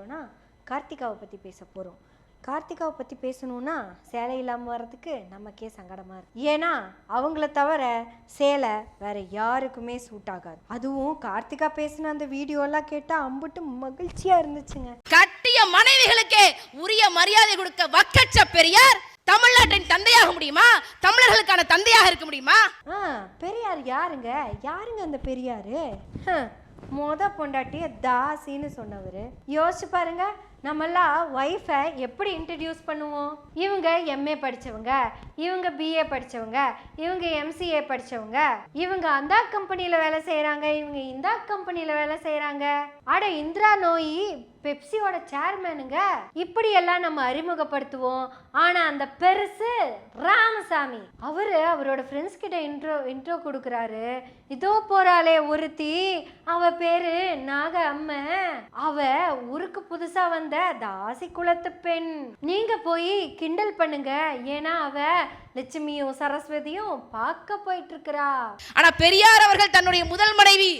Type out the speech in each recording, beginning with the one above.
போகிறோன்னா கார்த்திகாவை பற்றி பேச போகிறோம் கார்த்திகாவை பற்றி பேசணுன்னா சேலை இல்லாமல் வர்றதுக்கு நமக்கே சங்கடமாக இருக்கு. ஏன்னா அவங்கள தவிர சேலை வேற யாருக்குமே சூட் ஆகாது. அதுவும் கார்த்திகா பேசின அந்த வீடியோலாம் கேட்டால் அம்புட்டு மகிழ்ச்சியாக இருந்துச்சுங்க. கட்டிய மனைவிகளுக்கே உரிய மரியாதை கொடுக்க வக்கச்ச பெரியார் தமிழ்நாட்டின் தந்தையாக முடியுமா? தமிழர்களுக்கான தந்தையாக இருக்க முடியுமா? ஆ பெரியார் யாருங்க? யாருங்க அந்த பெரியார்? மொத பொண்டாட்டிய தாசின்னு சொன்னவர். யோசிச்சு பாருங்க நம்மெல்லாம் ஒய்ஃபை எப்படி இன்ட்ரடியூஸ் பண்ணுவோம்? இவங்க எம்ஏ படித்தவங்க இவங்க பிஏ படிச்சவங்க இவங்க எம்சிஏ படிச்சவங்க இவங்க அந்த கம்பெனியில் வேலை செய்கிறாங்க இவங்க இந்த கம்பெனியில் வேலை செய்கிறாங்க அட இந்திரா நோயி பெப்சியோட சேர்மேனுங்க இப்படி எல்லாம் நம்ம அறிமுகப்படுத்துவோம். ஆனா அந்த பெருசு ராமசாமி. அவரு அவரோட ஃப்ரெண்ட்ஸ் கிட்ட இன்ட்ரோ இன்ட்ரோ கொடுக்குறாரு. இதோ போறாளே ஒருத்தி. அவ பேரு நாக அம்ம அவ ஊருக்கு புதுசா வந்த தாசி குலத்து பெண். நீங்க போய் கிண்டல் பண்ணுங்க. ஏன்னா அவ லட்சுமியும் சரஸ்வதியும் பார்க்க போயிட்டு இருக்கிறா ஆனா பெரியார் அவர்கள் தன்னுடைய முதல் மனைவி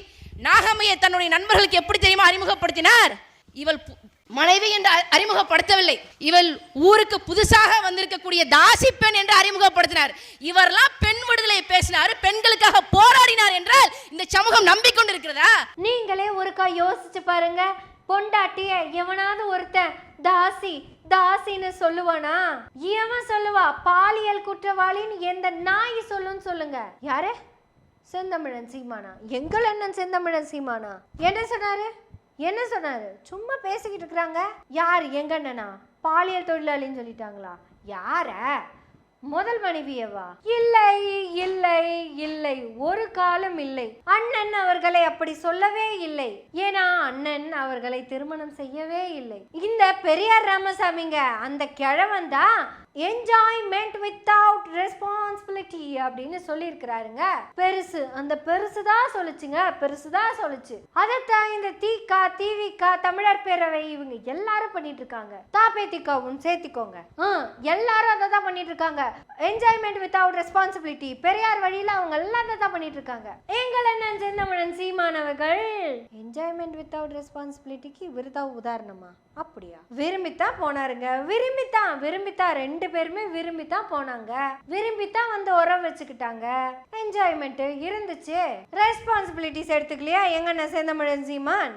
நாகம்மையை தன்னுடைய நண்பர்களுக்கு எப்படி தெரியுமா அறிமுகப்படுத்தினார்? இவள் மனைவி என்று அறிமுகப்படுத்தவில்லை. இவள் ஊருக்கு புதுசாக வந்திருக்கக்கூடிய தாசி பெண் என்று அறிமுகப்படுத்தினார். இவரெல்லாம் பெண் விடுதலை பேசினார் பெண்களுக்காக போராடினார் என்றால் இந்த சமூகம் நம்பிக்கொண்டிருக்கிறதா? நீங்களே ஒருக்கா யோசிச்சு பாருங்க. பொண்டாட்டிய எவனாவது ஒருத்தன் தாசி தாசின்னு சொல்லுவானா? எவன் சொல்லுவா பாலியல் குற்றவாளின்னு எந்த நாய் சொல்லுன்னு சொல்லுங்க. யாரு? செந்தமிழன் சீமானா? எங்கள் அண்ணன் செந்தமிழன் சீமானா? என்ன சொன்னாரு? என்ன சொன்னாரு? சும்மா பேசிக்கிட்டு இருக்கிறாங்க. யார்? எங்க அண்ணனா? பாலியல் தொழிலாளின்னு சொல்லிட்டாங்களா? யார? முதல் மனைவியவா? இல்லை இல்லை இல்லை. ஒரு காலம் இல்லை. அண்ணன் அவர்களை அப்படி சொல்லவே இல்லை. ஏன்னா அண்ணன் அவர்களை திருமணம் செய்யவே இல்லை. இந்த பெரியார் ராமசாமிங்க அந்த கிழவன் தான் என்ஜாய்மெண்ட் வித்தவுட் ரெஸ்பான்சிபிலிட்டி அப்படின்னு சொல்லியிருக்கிறாருங்க. பெருசு. அந்த பெருசு தான் சொல்லுச்சுங்க. பெருசு தான் சொல்லுச்சு. அதைத்தான் இந்த தீக்கா தீவிக்கா தமிழர் பேரவை இவங்க எல்லாரும் பண்ணிட்டு இருக்காங்க தாபேதிகாவும் சேர்த்திக்கோங்க. ஹம், எல்லாரும் அதை தான் பண்ணிட்டு இருக்காங்க என்ஜாய்மெண்ட் வித்தவுட் ரெஸ்பான்சிபிலிட்டி பெரியார் வழியில அவங்க எல்லாம் அதை தான் பண்ணிட்டு இருக்காங்க எங்களை அண்ணன் செந்தமிழன் சீமானவர்கள் என்ஜாய்மெண்ட் வித்தவுட் ரெஸ்பான்சிபிலிட்டிக்கு விருதா உதாரணமா? அப்படியா? விரும்பித்தான் போனாருங்க. விரும்பித்தான். விரும்பித்தான். ரெண்டு ரெண்டு பேருமே விரும்பி தான் போனாங்க. விரும்பி தான் வந்து உரம் வச்சுக்கிட்டாங்க. என்ஜாய்மெண்ட் இருந்துச்சு. ரெஸ்பான்சிபிலிட்டிஸ் எடுத்துக்கலையா? எங்க அண்ணன் செந்தமிழன் சீமான்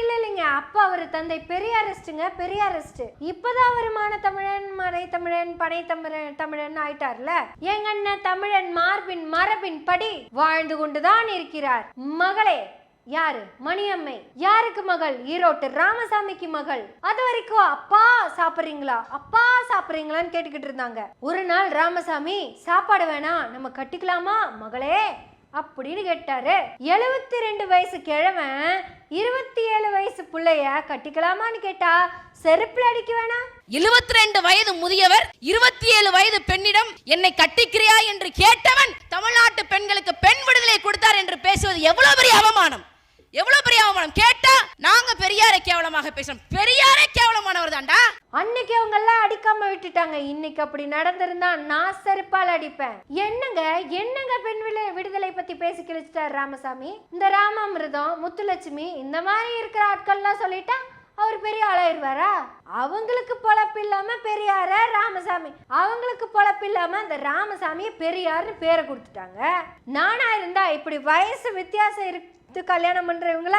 இல்ல இல்லைங்க. அப்பா அவர் தந்தை பெரியாரிஸ்ட்டுங்க பெரியாரிஸ்ட் இப்பதான் அவர் மான தமிழன் மறை தமிழன் பனை தமிழன் தமிழன் ஆயிட்டார்ல எங்கண்ண தமிழன் மார்பின் மரபின் படி வாழ்ந்து கொண்டுதான் இருக்கிறார். மகளே யாரு? மணியம்மை. யாருக்கு மகள்? ஈரோட்டு ராமசாமிக்கு மகள். அது வரைக்கும் அப்பா சாப்பிடுறீங்களா? அப்பா சாப்பிடுறீங்களான்னு கேட்டுக்கிட்டு இருந்தாங்க. ஒரு நாள் ராமசாமி சாப்பாடு வேணாம் நம்ம கட்டிக்கலாமா மகளே? அப்படின்னு கேட்டாரு. எழுபத்தி ரெண்டு வயசு கிழவன் இருபத்தி ஏழு வயசு பிள்ளைய கட்டிக்கலாமான்னு கேட்டா செருப்புல அடிக்க வேணாம். எழுபத்தி ரெண்டு வயது முதியவர் இருபத்தி ஏழு வயது பெண்ணிடம் என்னை கட்டிக்கிறியா என்று கேட்டவன் தமிழ்நாட்டு பெண்களுக்கு பெண் விடுதலை கொடுத்தார் என்று பேசுவது எவ்வளவு பெரிய அவமானம்? எவ்வளவு பெரிய அவமானம்? கேட்டா நாங்க பெரியாரை கேவலமாக பேசுறோம். பெரியாரே கேவலமானவர் தான்டா. அன்னைக்கு அவங்க எல்லாம் அடிக்காம விட்டுட்டாங்க. இன்னைக்கு அப்படி நடந்திருந்தா நான் செருப்பால் அடிப்பேன். என்னங்க என்னங்க பெண் விடு- விடுதலை பத்தி பேசி கிழிச்சிட்டார் ராமசாமி? இந்த ராமாமிர்தம் முத்துலட்சுமி இந்த மாதிரி இருக்கிற ஆட்கள்லாம் சொல்லிட்டா அவர் பெரிய ஆளாயிருவாரா? அவங்களுக்கு பொழப்பு இல்லாம பெரியார ராமசாமி? அவங்களுக்கு பொழப்பு இல்லாம அந்த ராமசாமியை பெரியார்னு பேரை கொடுத்துட்டாங்க. நானா இருந்தா இப்படி வயசு வித்தியாசம் இருக்கு கல்யாணம் பண்றவங்கள?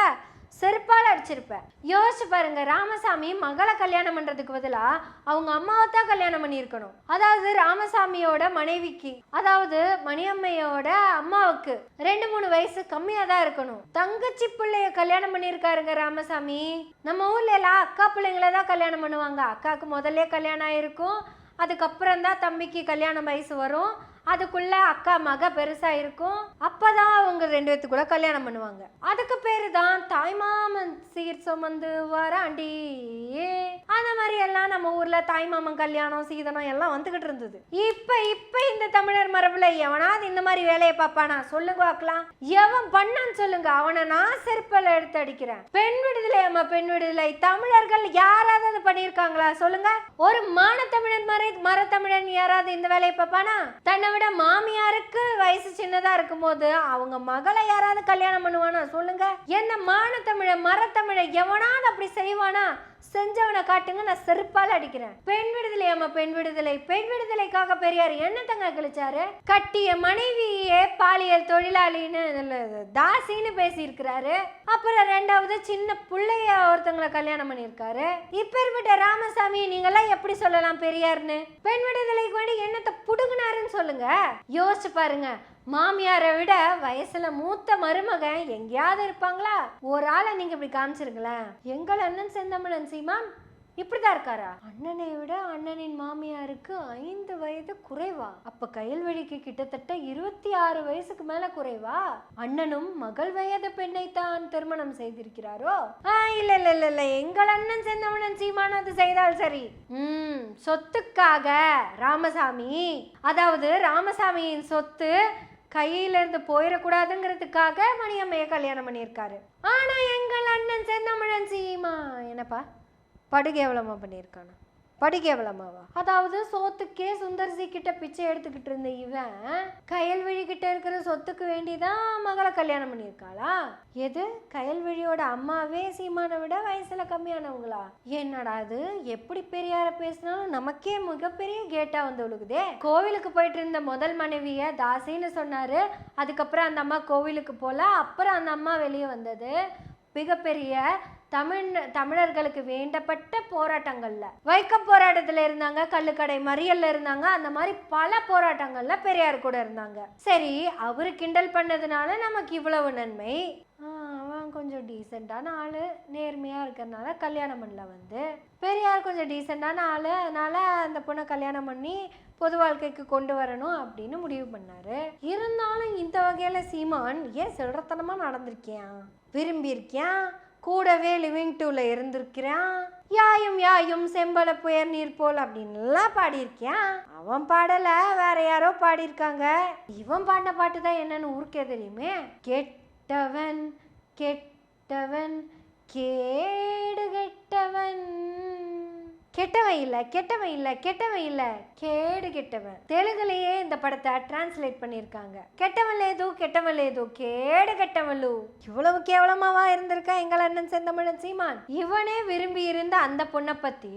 செருப்பால் அடிச்சிருப்பேன். யோசிச்சு பாருங்க ராமசாமி மகளை கல்யாணம் பண்றதுக்கு பதிலா அவங்க அம்மாவை தான் கல்யாணம் பண்ணியிருக்கணும். அதாவது ராமசாமியோட மனைவிக்கு அதாவது மணியம்மையோட அம்மாவுக்கு ரெண்டு மூணு வயசு கம்மியா தான் இருக்கணும். தங்கச்சி பிள்ளைய கல்யாணம் பண்ணியிருக்காருங்க ராமசாமி. நம்ம ஊர்ல எல்லாம் அக்கா பிள்ளைங்கள தான் கல்யாணம் பண்ணுவாங்க. அக்காவுக்கு முதல்ல கல்யாணம் ஆயிருக்கும். அதுக்கப்புறம் தான் தம்பிக்கு கல்யாணம் வயசு வரும். அதுக்குள்ள அக்கா மக பெருசா இருக்கும். அப்பதான் அவங்க ரெண்டு பேர்த்துக்குள்ள கல்யாணம் பண்ணுவாங்க. அதுக்கு பேரு தான் தாய்மாமன் சீர் சுமந்து வராண்டி. அந்த மாதிரி எல்லாம் நம்ம ஊர்ல தாய்மாமன் கல்யாணம் சீதனம் எல்லாம் வந்துகிட்டு இருந்தது. இப்ப இப்ப இந்த தமிழர் மரபுல எவனாவது இந்த மாதிரி வேலையை பார்ப்பானா? சொல்லுங்க பார்க்கலாம். எவன் பண்ணான்னு சொல்லுங்க. அவனை நான் செருப்பல எடுத்து அடிக்கிறேன். பெண் விடுதலை அம்மா பெண் விடுதலை. தமிழர்கள் யாராவது அதை பண்ணியிருக்காங்களா? சொல்லுங்க. ஒரு மானத்தமிழன் மறை மரத்தமிழன் யாராவது இந்த வேலையை பார்ப்பானா? தன்னை விட மாமியாருக்கு வயசு சின்னதா இருக்கும்போது அவங்க மகளை யாராவது கல்யாணம் பண்ணுவானா? சொல்லுங்க. என்ன மானத்தமிழ மரத்தமிழ எவனாவது அப்படி செய்வானா? செஞ்சவனை காட்டுங்க நான் செருப்பால் அடிக்கிறேன். பெண் விடுதலை அம்மா பெண் விடுதலை. பெண் விடுதலைக்காக பெரியார் என்னத்தங்க கழிச்சாரு? கட்டிய மனைவியே பாலியல் தொழிலாளின்னு தாசின்னு பேசியிருக்கிறாரு. அப்புறம் ரெண்டாவது சின்ன பிள்ளைய ஒருத்தங்களை கல்யாணம் பண்ணியிருக்காரு. இப்பேற்பட்ட ராமசாமி நீங்கெல்லாம் எப்படி சொல்லலாம் பெரியார்னு? பெண் விடுதலைக்கு வேண்டி என்னத்தை புடுங்கினாருன்னு சொல்லுங்க. யோசிச்சு பாருங்க. மாமியாரை விட வயசுல மூத்த மருமகன் எங்கேயாவது இருப்பாங்களா? ஒரு ஆளை நீங்க இப்படி காமிச்சிருங்களேன். எங்கள் அண்ணன் செந்தமிழன் சீமான் இப்படிதான் இருக்காரா? அண்ணனை விட அண்ணனின் மாமியாருக்கு ஐந்து வயது குறைவா? அப்ப கயல்வழிக்கு கிட்டத்தட்ட இருபத்தி ஆறு வயசுக்கு மேல குறைவா? அண்ணனும் மகள் வயது பெண்ணை தான் திருமணம் செய்திருக்கிறாரோ? இல்ல இல்ல இல்ல இல்ல. எங்கள் அண்ணன் செந்தமனன் சீமான் அது செய்தால் சரி. உம் சொத்துக்காக ராமசாமி. அதாவது ராமசாமியின் சொத்து கையில இருந்து போயிடக்கூடாதுங்கிறதுக்காக மணியம்மையை கல்யாணம் பண்ணியிருக்காரு. ஆனால் எங்கள் அண்ணன் செந்தமிழன் சீமா. என்னப்பா? படுகை எவ்வளோமா பண்ணியிருக்கானா? படுகை அதாவது சோத்துக்கே சுந்தர்சி கிட்ட பிச்சை எடுத்துக்கிட்டு இருந்த இவன் கயல்விழி கிட்ட இருக்கிற சொத்துக்கு வேண்டிதான் மகளை கல்யாணம் பண்ணியிருக்காளா? எது? கயல்விழியோட அம்மாவே சீமானை விட வயசுல கம்மியானவங்களா? என்னடா அது எப்படி பெரியார பேசினாலும் நமக்கே மிகப்பெரிய கேட்டா வந்து விழுகுதே கோவிலுக்கு போயிட்டு இருந்த முதல் மனைவிய தாசின்னு சொன்னாரு. அதுக்கப்புறம் அந்த அம்மா கோவிலுக்கு போல அப்புறம் அந்த அம்மா வெளியே வந்தது. மிகப்பெரிய தமிழ் தமிழர்களுக்கு வேண்டப்பட்ட போராட்டங்களில். வைக்கம் போராட்டத்தில் இருந்தாங்க கள்ளுக்கடை மறியல்ல இருந்தாங்க அந்த மாதிரி பல போராட்டங்கள்ல பெரியார் கூட இருந்தாங்க. சரி அவரு கிண்டல் பண்ணதுனால நமக்கு இவ்வளவு நன்மை. அவன் கொஞ்சம் டீசெண்டான ஆள் நேர்மையாக இருக்கிறனால கல்யாணம் பண்ணல வந்து. பெரியார் கொஞ்சம் டீசெண்டான ஆள் அதனால அந்த பொண்ணை கல்யாணம் பண்ணி பொது வாழ்க்கைக்கு கொண்டு வரணும் அப்படின்னு முடிவு பண்ணாரு. இருந்தாலும் இந்த வகையில் சீமான் ஏன் சில்லறத்தனமா நடந்திருக்கியான் விரும்பியிருக்கியான் கூடவே லிவிங் டூல இருந்திருக்கிறான். யாயும் யாயும் செம்பல புயர் நீர் போல் அப்படின்லாம் பாடியிருக்கியான் அவன் பாடல வேற யாரோ பாடியிருக்காங்க. இவன் பாடின பாட்டு தான் என்னன்னு ஊருக்கே தெரியுமே? கெட்டவன் கெட்டவன் கேடு கெட்டவன். கெட்டவன் இல்லை கெட்டவன் இல்லை கெட்டவன் இல்லை. கேடு கெட்டவன். தெலுங்குலயே இந்த படத்தை டிரான்ஸ்லேட் பண்ணியிருக்காங்க. கெட்டவன் லேது கெட்டவன் லேது. கேடு கெட்டவளு இவ்வளவு கேவலமாவா இருந்திருக்கா எங்கள் அண்ணன் செந்தமிழன் சீமான்? இவனே விரும்பி இருந்த அந்த பொண்ணை பத்தி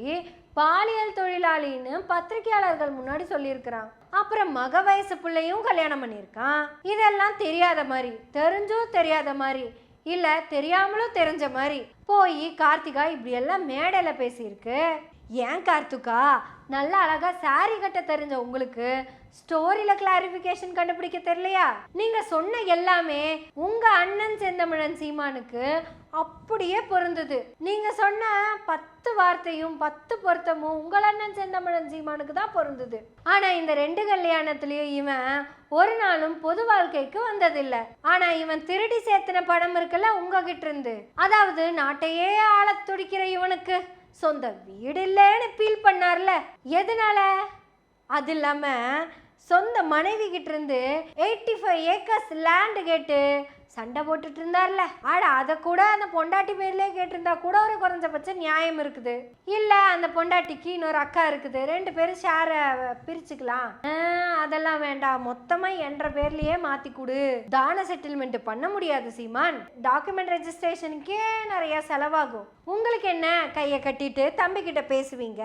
பாலியல் தொழிலாளின்னு பத்திரிகையாளர்கள் முன்னாடி சொல்லியிருக்கிறான். அப்புறம் மக வயசு பிள்ளையும் கல்யாணம் பண்ணியிருக்கான். இதெல்லாம் தெரியாத மாதிரி தெரிஞ்சும் தெரியாத மாதிரி இல்ல தெரியாமலும் தெரிஞ்ச மாதிரி போய் கார்த்திகா இப்படி எல்லாம் மேடையில பேசியிருக்கு. ஏன் கார்த்துக்கா நல்ல அழகா சாரி கட்ட தெரிஞ்ச உங்களுக்கு ஸ்டோரியில கிளாரிஃபிகேஷன் கண்டுபிடிக்க தெரியலையா? நீங்க சொன்ன எல்லாமே உங்க அண்ணன் செந்தமிழன் சீமானுக்கு அப்படியே பொருந்தது. நீங்க சொன்ன பத்து வார்த்தையும் பத்து பொருத்தமும் உங்கள் அண்ணன் செந்தமிழன் சீமானுக்கு தான் பொருந்தது. ஆனா இந்த ரெண்டு கல்யாணத்திலயும் இவன் ஒரு நாளும் பொது வாழ்க்கைக்கு வந்ததில்ல. ஆனா இவன் திருடி சேர்த்தின படம் இருக்குல்ல உங்ககிட்ட இருந்து. அதாவது நாட்டையே ஆள துடிக்கிற இவனுக்கு. சொந்த வீடு இல்லைன்னு ஃபீல் பண்ணார்ல. எதனால? அது இல்லாமல் சொந்த மனைவி கிட்டேருந்து எயிட்டி ஃபைவ் ஏக்கர்ஸ் லேண்டு கேட்டு சண்டை போட்டுட்டு இருந்தார்ல. ஆட அதை கூட அந்த பொண்டாட்டி பேர்லேயே கேட்டிருந்தா கூட ஒரு குறைஞ்சபட்ச நியாயம் இருக்குது. இல்ல அந்த பொண்டாட்டிக்கு இன்னொரு அக்கா இருக்குது. ரெண்டு பேரும் ஷேரை பிரிச்சுக்கலாம். ஆ, அதெல்லாம் வேண்டாம். மொத்தமா என்ற பேர்லயே மாத்தி கொடு. தான செட்டில்மெண்ட் பண்ண முடியாது சீமான். டாக்குமெண்ட் ரெஜிஸ்ட்ரேஷனுக்கே நிறைய செலவாகும். உங்களுக்கு என்ன? கையை கட்டிட்டு தம்பி கிட்ட பேசுவீங்க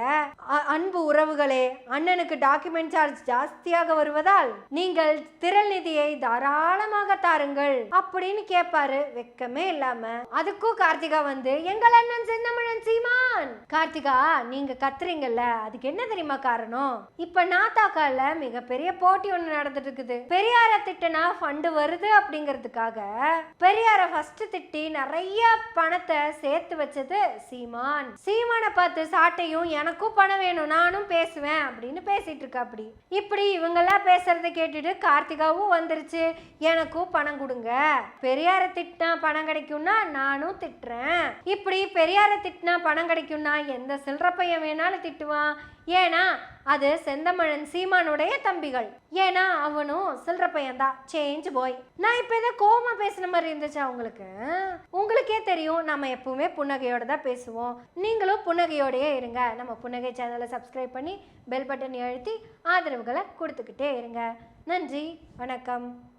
அன்பு உறவுகளே அண்ணனுக்கு டாக்குமெண்ட் சார்ஜ் ஜாஸ்தியாக வருவதால் நீங்கள் திரள் நிதியை தாராளமாக தாருங்கள். அப்படி அப்படின்னு கேட்பாரு வெக்கமே இல்லாம. அதுக்கும் கார்த்திகா வந்து எங்கள் அண்ணன் செந்தமிழன் சீமான். கார்த்திகா நீங்க கத்துறீங்கல்ல அதுக்கு என்ன தெரியுமா காரணம்? இப்ப நாத்தாக்கால மிகப்பெரிய போட்டி ஒண்ணு நடந்துட்டு இருக்குது பெரியார திட்டனா ஃபண்டு வருது அப்படிங்கிறதுக்காக பெரியார ஃபர்ஸ்ட் திட்டி நிறைய பணத்தை சேர்த்து வச்சது சீமான். சீமானை பார்த்து சாட்டையும் எனக்கும் பணம் வேணும் நானும் பேசுவேன் அப்படின்னு பேசிட்டு இருக்கா அப்படி இப்படி இவங்கெல்லாம் பேசுறத கேட்டுட்டு கார்த்திகாவும் வந்துருச்சு. எனக்கும் பணம் கொடுங்க. பெரியார திட்டினா பணம் கிடைக்கும்னா நானும் திட்டுறேன். இப்படி பெரியார திட்டினா பணம் கிடைக்கும்னா எந்த சில்லற பையன் வேணாலும் திட்டுவான். ஏன்னா அது செந்தமிழன் சீமானுடைய தம்பிகள். ஏன்னா அவனும் சில்லற பையன்தான். சேஞ்ச் போய் நான் இப்போ ஏதோ கோமா பேசுன மாதிரி இருந்துச்சா உங்களுக்கு? உங்களுக்கே தெரியும் நம்ம எப்பவுமே புன்னகையோட தான் பேசுவோம். நீங்களும் புன்னகையோடையே இருங்க. நம்ம புன்னகை சேனலை சப்ஸ்கிரைப் பண்ணி பெல் பட்டன் அழுத்தி ஆதரவுகளை கொடுத்துக்கிட்டே இருங்க. நன்றி வணக்கம்.